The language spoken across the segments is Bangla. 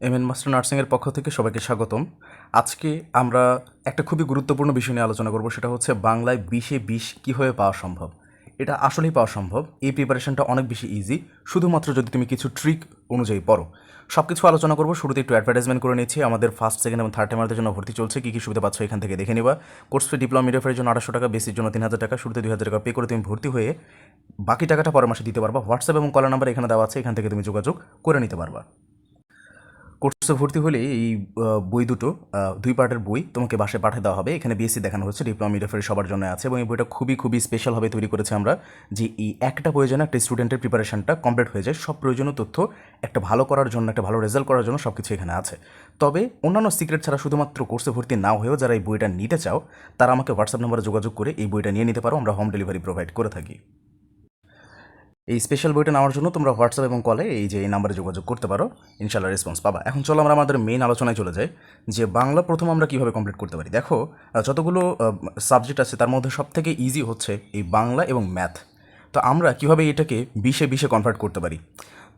এম এন মাস্টার নার্সিংয়ের পক্ষ থেকে সবাইকে স্বাগতম। আজকে আমরা একটা খুবই গুরুত্বপূর্ণ বিষয় নিয়ে আলোচনা করব, সেটা হচ্ছে বাংলায় বিশে বিশ কীভাবে পাওয়া সম্ভব? এটা আসলেই পাওয়া সম্ভব। এই প্রিপারেশনটা অনেক বেশি ইজি শুধুমাত্র যদি তুমি কিছু ট্রিক অনুযায়ী পড়ো। সব কিছু আলোচনা করব, শুরুতে একটু অ্যাডভার্টাইজমেন্ট করে নিচ্ছি। আমাদের ফার্স্ট সেকেন্ড এবং থার্ড টাইমারদের জন্য ভর্তি চলছে। কী কী সুবিধা পাচ্ছ এখান থেকে দেখে নিবা। কোর্স ফি ডিপ্লোমা মিডিয়াফের জন্য আড়াইশো টাকা বেসির জন্য তিন হাজার টাকা। শুরুতে দুই হাজার টাকা পে করে তুমি ভর্তি হয়ে বাকি টাকাটা পরের মাসে দিতে পারবা। হোয়াটসঅ্যাপ এবং কলার নাম্বার এখানে দেওয়া আছে। এখান থেকে তুমি যোগাযোগ করে নিতে পারবা। কোর্সে ভর্তি হলে এই বই দুটো দুই পার্টের বই তোমাকে বাসায় পাঠিয়ে দেওয়া হবে। এখানে বিএসসি দেখানো হচ্ছে ডিপ্লোমা মিডিয়াফের সবার জন্য আছে এবং এই বইটা খুবই খুবই স্পেশালভাবে তৈরি করেছে আমরা, যে এই একটা প্রয়োজনে একটা স্টুডেন্টের প্রিপারেশনটা কমপ্লিট হয়ে যায়, সব প্রয়োজনীয় তথ্য একটা ভালো করার জন্য, একটা ভালো রেজাল্ট করার জন্য সব কিছু এখানে আছে। তবে অন্যান্য সিক্রেট ছাড়া শুধুমাত্র কোর্সে ভর্তি না হয়েও যারা এই বইটা নিতে চাও, তারা আমাকে হোয়াটসঅ্যাপ নম্বরে যোগাযোগ করে এই বইটা নিয়ে নিতে পারো, আমরা হোম ডেলিভারি প্রোভাইড করে থাকি। এই স্পেশাল বইটা নেওয়ার জন্য তোমরা হোয়াটসঅ্যাপ এবং কলে এই যে এই নাম্বারে যোগাযোগ করতে পারো। ইনশাল্লাহ রেসপন্স পাবা। এখন চলো আমরা আমাদের মেইন আলোচনায় চলে যাই, যে বাংলা প্রথম আমরা কীভাবে কমপ্লিট করতে পারি। দেখো যতগুলো সাবজেক্ট আছে, তার মধ্যে সব থেকে ইজি হচ্ছে এই বাংলা এবং ম্যাথ তো আমরা কীভাবে এটাকে বিশে বিশে কনভার্ট করতে পারি?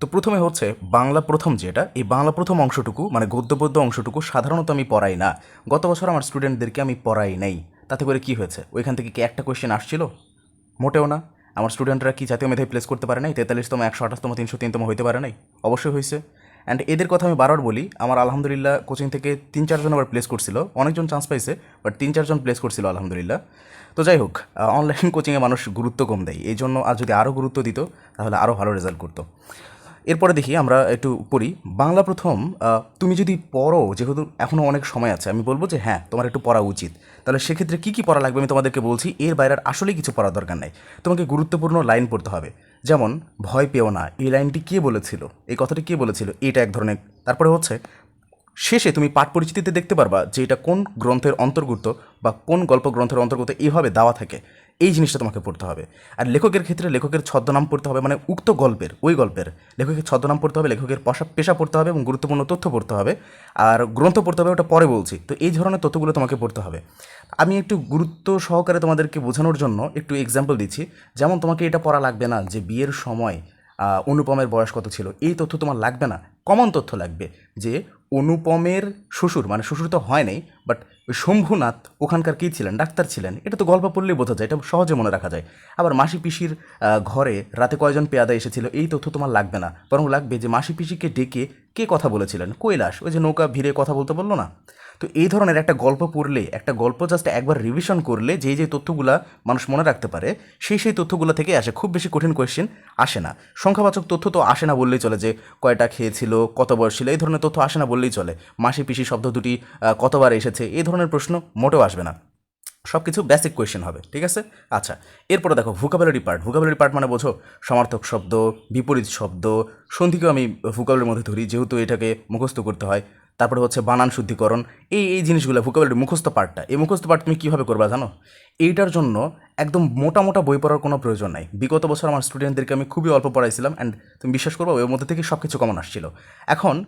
তো প্রথমে হচ্ছে বাংলা প্রথম যেটা, এই বাংলা প্রথম অংশটুকু মানে গদ্য পদ্য অংশটুকু সাধারণত আমি পড়াই না। গত বছর আমার স্টুডেন্টদেরকে আমি পড়াই নাই। তাতে করে কি হয়েছে? ওইখান থেকে কি একটা কোয়েশ্চেন আসছিল? মোটেও না। আমার স্টুডেন্টরা কি জাতীয় মেধায় প্লেস করতে পারে নাই? তেতাল্লিশতম, একশো আঠাশতম তিনশো তিনতম হইতে পারে নাই? অবশ্যই হয়েছে অ্যান্ড এদের কথা আমি বারবার বলি, আমার আলহামদুলিল্লাহ কোচিং থেকে তিন, চারজন আবার প্লেস করছিল। অনেকজন চান্স পাইছে বাট তিন, চারজন প্লেস করছিল আলহামদুলিল্লাহ। তো যাই হোক অনলাইন কোচিংয়ে মানুষ গুরুত্ব কম দেয়। এই জন্য আর যদি আরও গুরুত্ব দিত, তাহলে আরও ভালো রেজাল্ট করতো। এরপরে দেখি আমরা একটু পড়ি। বাংলা প্রথম তুমি যদি পড়ো, যেহেতু এখনও অনেক সময় আছে, আমি বলব যে হ্যাঁ তোমার একটু পড়া উচিত। তাহলে সেক্ষেত্রে কী কী পড়া লাগবে আমি তোমাদেরকে বলছি, এর বাইরে আর আসলেই কিছু পড়ার দরকার নাই। তোমাকে গুরুত্বপূর্ণ লাইন পড়তে হবে। যেমন, ভয় পেও না, এই লাইনটি কে বলেছিল? এই কথাটি কে বলেছিল? এটা এক ধরনের, তারপরে হচ্ছে, শেষে তুমি পাঠ পরিচিতিতে দেখতে পারবা যে এটা কোন গ্রন্থের অন্তর্গত বা কোন গল্প গ্রন্থের অন্তর্গত এইভাবে দেওয়া থাকে। এই জিনিসটা তোমাকে পড়তে হবে। আর লেখকের ক্ষেত্রে লেখকের ছদ্মনাম পড়তে হবে মানে উক্ত গল্পের, ওই গল্পের। লেখকের ছদ্মনাম পড়তে হবে, লেখকের পশা, পেশা পড়তে হবে এবং গুরুত্বপূর্ণ তথ্য পড়তে হবে। আর গ্রন্থ পড়তে হবে, ওটা পরে বলছি। তো এই ধরনের তথ্যগুলো তোমাকে পড়তে হবে। আমি একটু গুরুত্ব সহকারে তোমাদেরকে বোঝানোর জন্য একটু এক্সাম্পল দিচ্ছি। যেমন তোমাকে এটা পড়া লাগবে না যে বিয়ের সময় অনুপমের বয়স কত ছিল। এই তথ্য তোমার লাগবে না। কমন তথ্য লাগবে যে অনুপমের শ্বশুর মানে শ্বশুর তো হয় নাই বাট শম্ভুনাথ ওখানকার কী ছিলেন? ডাক্তার ছিলেন। এটা তো গল্প পড়লেই বোঝা যায়, এটা সহজে মনে রাখা যায়। আবার মাসি পিসির ঘরে রাতে কয়জন পেয়াদা এসেছিল, এই তথ্য তোমার লাগবে না। বরং লাগবে যে মাসি পিসিকে ডেকে কে কথা বলেছিলেন? কৈলাস। ওই যে নৌকা ভিড়ে কথা বলতে বলল না? তো এই ধরনের একটা গল্প পড়লে, একটা গল্প জাস্ট একবার রিভিশন করলে যে যে তথ্যগুলো মানুষ মনে রাখতে পারে, সেই সেই তথ্যগুলো থেকে আসে। খুব বেশি কঠিন কোয়েশ্চেন আসে না। সংখ্যাবাচক তথ্য তো আসে না বললেই চলে যে কয়টা খেয়েছিল, কত বয়স ছিল, এই ধরনের তথ্য আসে না বললেই চলে। মাসি পিসি শব্দ দুটি কতবার এসেছে, এই ধরনের প্রশ্ন মোটেও আসবে না। সব কিছু বেসিক কোয়েশ্চেন হবে, ঠিক আছে? আচ্ছা এরপরে দেখো ভুকাবুলারি পার্ট ভুকাবুলারি পার্ট মানে বোঝো, সমার্থক শব্দ, বিপরীত শব্দ। সন্ধিকেও আমি ভুকাবুলারির মধ্যে ধরি, যেহেতু এটাকে মুখস্থ করতে হয়। তারপরে হচ্ছে বানান শুদ্ধিকরণ, এই এই জিনিসগুলো ভোকাবুলারি মুখস্থ পার্টটা এই মুখস্থ পার্ট তুমি কীভাবে করবা জানো? এইটার জন্য একদম মোটা মোটা বই পড়ার কোনো প্রয়োজন নাই। বিগত বছর আমার স্টুডেন্টদেরকে আমি খুবই অল্প পড়াইছিলাম অ্যান্ড তুমি বিশ্বাস করব, ওই মধ্যে থেকে সব কিছু কমন আসছিল। এখন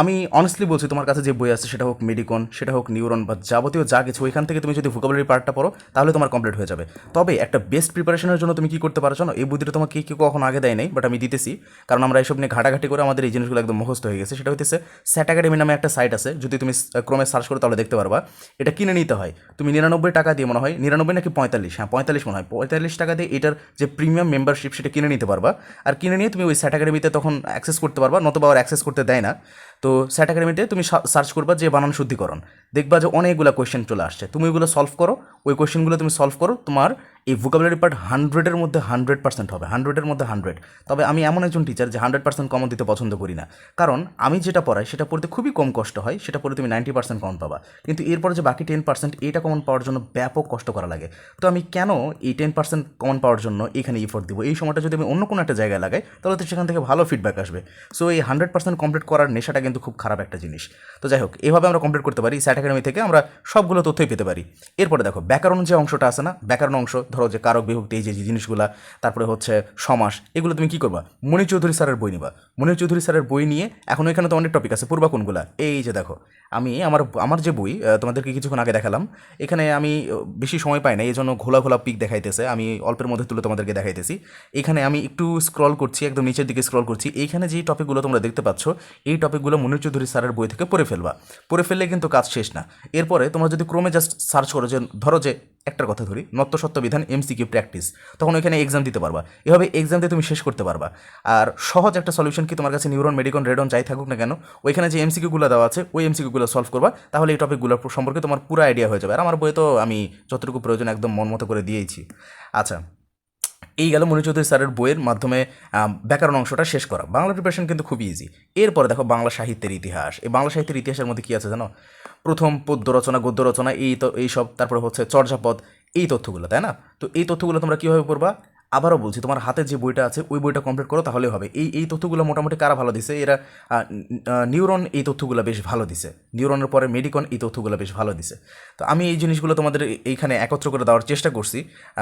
আমি অনেস্টলি বলছি, তোমার কাছে যে বই আছে, সেটা হোক মেডিকন সেটা হোক নিউরন বা যাবতীয় যা কিছু, ওইখান থেকে তুমি যদি ভোকাবুলারি পার্টটা পড়ো, তাহলে তোমার কমপ্লিট হয়ে যাবে। তবে একটা বেস্ট প্রিপারেশনের জন্য তুমি কী করতে পারছ না এই বুদ্ধিটা তোমাকে কেউ কখনো আগে দেয় নাই বাট আমি দিতেছি। কারণ আমরা এইসব নিয়ে ঘাটাঘাটি করে আমাদের এই জিনিসগুলো একদম মুখস্থ হয়ে গেছে। সেটা হচ্ছে স্যাট একাডেমি নামে একটা সাইট আছে। যদি তুমি ক্রমে সার্চ করো, তাহলে দেখতে পারবা। এটা কিনে নিতে হয়। তুমি নিরানব্বই টাকা দিয়ে মনে হয়, নিরানব্বই নাকি পঁয়তাল্লিশ? হ্যাঁ পঁয়তাল্লিশ মনে হয়। পঁয়তাল্লিশ টাকা দিয়ে এটার যে প্রিমিয়াম মেম্বারশিপ সেটা কিনে নিতে পারবা। আর কিনে নিয়ে তুমি ওই স্যাট একাডেমিতে তখন অ্যাক্সেস করতে পারবা, নতুবা আর অ্যাক্সেস করতে দেয় না। তো স্যাট একাডেমিতে তুমি সার্চ করবা যে বানান শুদ্ধিকরণ। দেখবা যে অনেকগুলো কোয়েশ্চেন চলে আসছে। তুমি ওইগুলো সলভ করো। ওই কোয়েশ্চেনগুলো তুমি সলভ করো। তোমার এই ভোকাবুলারি পার্ট হান্ড্রেডের মধ্যে হান্ড্রেড পার্সেন্ট হবে হান্ড্রেডের মধ্যে হান্ড্রেড তবে আমি এমন একজন টিচার যে হান্ড্রেড পার্সেন্ট কমন দিতে পছন্দ করি না। কারণ আমি যেটা পড়াই সেটা পড়তে খুবই কম কষ্ট হয়, সেটা পড়ে তুমি নাইনটি পার্সেন্ট কমন পাবা। কিন্তু এরপরে যে বাকি টেন পার্সেন্ট এটা কমন পাওয়ার জন্য ব্যাপক কষ্ট করা লাগে। তো আমি কেন এই টেন পার্সেন্ট কমন পাওয়ার জন্য এখানে ইফোর্ট দিব? এই সময়টা যদি আমি অন্য কোনো একটা জায়গায় লাগাই, তাহলে তো সেখান থেকে ভালো ফিডব্যাক আসবে। সো এই হান্ড্রেড পার্সেন্ট কমপ্লিট করার নেশাটা কিন্তু খুব খারাপ একটা জিনিস। তো যাই হোক, এভাবে আমরা কমপ্লিট করতে পারি। স্যাট একাডেমি থেকে আমরা সবগুলো তথ্যই পেতে পারি। এরপরে দেখো, ব্যাকরণ যে অংশটা আছে না, ব্যাকরণ অংশ ধরো যে কারক বিভক্তি, এই যে জিনিসগুলা, তারপরে হচ্ছে সমাস, এগুলো তুমি কি করবা? মনির চৌধুরী স্যারের বই নিবা। মনির চৌধুরী স্যারের বই নিয়ে এখন এখানে তো অনেক টপিক আছে, পূর্বা কোনগুলা? এই যে দেখো, আমি আমার আমার যে বই তোমাদেরকে কিছুক্ষণ আগে দেখালাম, এখানে আমি বেশি সময় পাই না, এই জন্য ঘোলা ঘোলা পিক দেখাইতেছে, আমি অল্পের মধ্যে তুলে তোমাদেরকে দেখাইতেছি। এখানে আমি একটু স্ক্রল করছি, একদম নিচের দিকে স্ক্রল করছি, এইখানে যে টপিকগুলো তোমরা দেখতে পাচ্ছ, এই টপিকগুলো মনির চৌধুরী স্যারের বই থেকে পড়ে ফেলবা। পড়ে ফেললে কিন্তু কাজ শেষ না। এরপরে তোমরা যদি ক্রমে জাস্ট সার্চ করো যে, ধরো যে একটার কথা ধরি নত্ত সত্য বিধান এমসিকিউ প্র্যাকটিস তখন ওইখানে এক্সাম দিতে পারবা। এভাবে এক্সাম দিয়ে তুমি শেষ করতে পারবা। আর সহজ একটা সলিউশন কি তোমার কাছে নিউরন মেডিকন রেডন যাই থাকুক না কেন, ওইখানে যে এমসিকিউগুলো দেওয়া আছে, ওই এমসিকিউগুলো সলভ করবা, তাহলে এই টপিকগুলো সম্পর্কে তোমার পুরো আইডিয়া হয়ে যাবে। আর আমার বইয়ে তো আমি যতটুকু প্রয়োজন একদম মন মতো করে দিয়েছি আচ্ছা এই গেল মনি চৌধুরী স্যারের বইয়ের মাধ্যমে ব্যাকরণ অংশটা শেষ করা। বাংলা প্রিপারেশন কিন্তু খুবই ইজি এরপরে দেখো বাংলা সাহিত্যের ইতিহাস। এই বাংলা সাহিত্যের ইতিহাসের মধ্যে কী আছে জানো? প্রথম পদ্য রচনা, গদ্য রচনা, এই তো এইসব তারপরে হচ্ছে চর্যাপদ, এই তথ্যগুলো, তাই না? তো এই তথ্যগুলো তোমরা কীভাবে পড়বা? আবারও বলছি, তোমার হাতে যে বইটা আছে, ওই বইটা কমপ্লিট করো তাহলে হবে। এই এই তথ্যগুলো মোটামুটি কারা ভালো দিছে? এরা নিউরন এই তথ্যগুলো বেশ ভালো দিছে। নিউরনের পরে মেডিকন এই তথ্যগুলো বেশ ভালো দিছে। তো আমি এই জিনিসগুলো তোমাদের এইখানে একত্র করে দেওয়ার চেষ্টা করছি।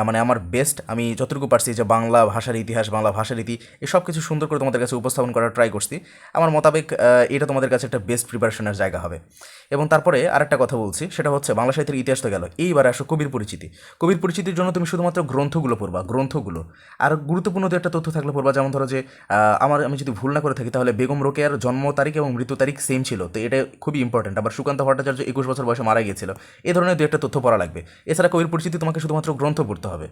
মানে আমার বেস্ট আমি যতটুকু পারছি যে বাংলা ভাষার ইতিহাস, বাংলা ভাষার ইতি, এসব কিছু সুন্দর করে তোমাদের কাছে উপস্থাপন করার ট্রাই করছি। আমার মোতাবেক এটা তোমাদের কাছে একটা বেস্ট প্রিপারেশনের জায়গা হবে। এবং তারপরে আরেকটা কথা বলছি, সেটা হচ্ছে বাংলা সাহিত্যের ইতিহাস তো গেল। এইবার আসো কবির পরিচিতি। কবির পরিচিতির জন্য তুমি শুধুমাত্র গ্রন্থগুলো পড়বা, গ্রন্থগুলো। আর গুরুত্বপূর্ণ দু একটা তথ্য থাকলে পড়বা যেমন ধরো যে আমার আমি যদি ভুল না করে থাকি, তাহলে বেগম রোকেয়ার জন্ম তারিখ এবং মৃত্যু তারিখ সেম ছিল। তো এটা খুবই ইম্পর্টেন্ট আবার সুকান্ত ভট্টাচার্য একুশ বছর বয়সে মারা গিয়েছিল। এ ধরনের দু একটা তথ্য পড়া লাগবে। এছাড়া কবির পরিচিতি তোমাকে শুধুমাত্র গ্রন্থ পড়তে হবে।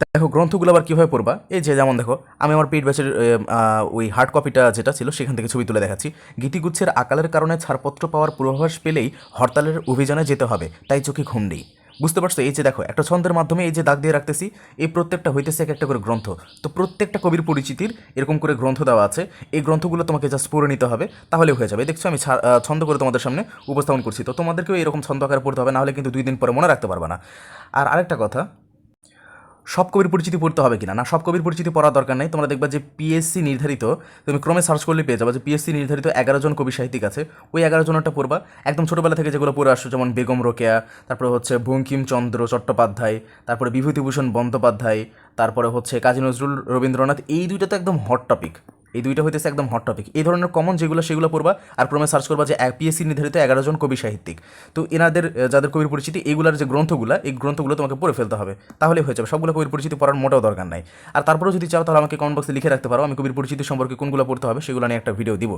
দেখো, গ্রন্থগুলো আবার কীভাবে পড়বা? এই যে, যেমন দেখো, আমি আমার পেট ব্যাচের ওই হার্ড কপিটা যেটা ছিল, সেখান থেকে ছবি তুলে দেখাচ্ছি। গীতিগুচ্ছের আকালের কারণে ছাড়পত্র পাওয়ার পূর্বাভাস পেলেই হরতালের অভিযানে যেতে হবে। তাই চোখে ঘুম নেই। বুঝতে পারছ? এই যে দেখো, একটা ছন্দের মাধ্যমে এই যে দাগ দিয়ে রাখতেছি, এই প্রত্যেকটা হইতেছে এক একটা করে গ্রন্থ। তো প্রত্যেকটা কবির পরিচিতির এরকম করে গ্রন্থ দেওয়া আছে। এই গ্রন্থগুলো তোমাকে জাস্ট পড়ে নিতে হবে তাহলে হয়ে যাবে। দেখছ, আমি ছন্দ করে তোমাদের সামনে উপস্থাপন করছি। তো তোমাদেরকেও এরকম ছন্দ আকারে পড়তে হবে, নাহলে কিন্তু দুই দিন পরে মনে রাখতে পারবে না। আর আরেকটা কথা সব কবির পরিচিতি পড়তে হবে কিনা? না, সব কবির পরিচিতি পড়ার দরকার নেই। তোমরা দেখবা যে পিএসসি নির্ধারিত, তুমি ক্রমে সার্চ করলে পেয়ে যাবে যে পিএসসি নির্ধারিত এগারো জন কবি সাহিত্যিক আছে। ওই এগারো জনেরটা পড়বা। একদম ছোটোবেলা থেকে যেগুলো পড়ে আসছো, যেমন বেগম রোকেয়া, তারপরে হচ্ছে বঙ্কিমচন্দ্র চট্টোপাধ্যায়, তারপরে বিভূতিভূষণ বন্দ্যোপাধ্যায়, তারপরে হচ্ছে কাজী নজরুল রবীন্দ্রনাথ, এই দুইটা তো একদম হট টপিক এই দুইটা হইতেছে একদম হট টপিক এই ধরনের কমন যেগুলো, সেগুলো পড়বা আর ক্রমে সার্চ করবা যে পিএসসি নির্ধারিত এগারো জন কবি সাহিত্যিক। তো এনাদের যাদের কবির পরিচিতি, এইগুলার যে গ্রন্থগুলো, এই গ্রন্থগুলো তোমাকে পড়ে ফেলতে হবে। তাহলে হয়ে যাবে। সবগুলো কবির পরিচিতি পড়ার মোটেও দরকার নাই। আর তারপরেও যদি চাও, তাহলে আমাকে কমেন্ট বক্সে লিখে রাখতে পারো। আমি কবির পরিচিতি সম্পর্কে কোনগুলো পড়তে হবে, সেগুলো নিয়ে একটা ভিডিও দিব।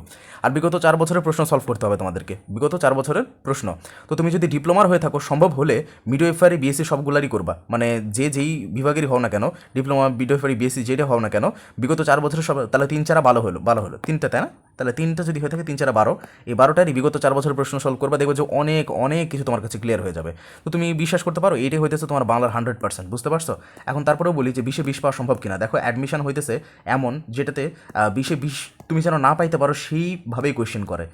আর বিগত চার বছরের প্রশ্ন সলভ করতে হবে তোমাদেরকে। বিগত চার বছরের প্রশ্ন। তো তুমি যদি ডিপ্লোমার হয়ে থাকো, সম্ভব হলে মিডওয়েফারি বিএসসি সবগুলারই করবা। মানে যে যেই বিভাগেরই হও না কেন, ডিপ্লোমা মিডওয়েফারি বিএসসি যেটা হও না কেন, বিগত চার বছরের সব, তাহলে তিন চারা ভালো হলো ভালো হলো। তিনটা, তাই না? তাহলে তিনটা যদি হয়ে থাকে, তিন চারা বারো। এই বারোটারই বিগত চার বছরের প্রশ্ন সলভ করবে দেখবে যে অনেক অনেক কিছু তোমার কাছে ক্লিয়ার হয়ে যাবে। তো তুমি বিশ্বাস করতে পারো, এটাই হইতেছে তোমার বাংলার হান্ড্রেড পার্সেন্ট বুঝতে পারছ? এখন তারপরেও বলি যে বিশে বিশ পাওয়া সম্ভব কিনা। দেখো অ্যাডমিশন হইতেছে এমন যেটাতে বিশে বিশ তুমি যেন না পাইতে পারো, সেইভাবেই কোয়েশ্চেন করে।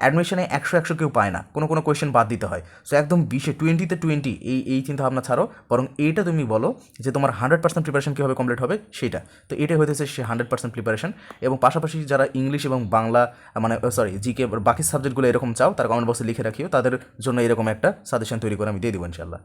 অ্যাডমিশনে একশো একশো কেউ পায় না। কোনো কোনো কোয়েশ্চেন বাদ দিতে হয়। সো একদম বিশে টোয়েন্টিতে টোয়েন্টি এই এই চিন্তা ভাবনা ছাড়ো। বরং এইটা তুমি বলো যে তোমার হান্ড্রেড পার্সেন্ট প্রিপারেশন কীভাবে কমপ্লিট হবে সেটা। তো এটাই হয়েছে সে হান্ড্রেড পার্সেন্ট প্রিপারেশন এবং পাশাপাশি যারা ইংলিশ এবং বাংলা মানে সরি জিকে বাকি সাবজেক্টগুলো এরকম চাও, তারা কমেন্ট বক্সে লিখে রাখিও। তাদের জন্য এরকম একটা সাজেশন তৈরি করে আমি দিয়ে দেবো ইনশাল্লাহ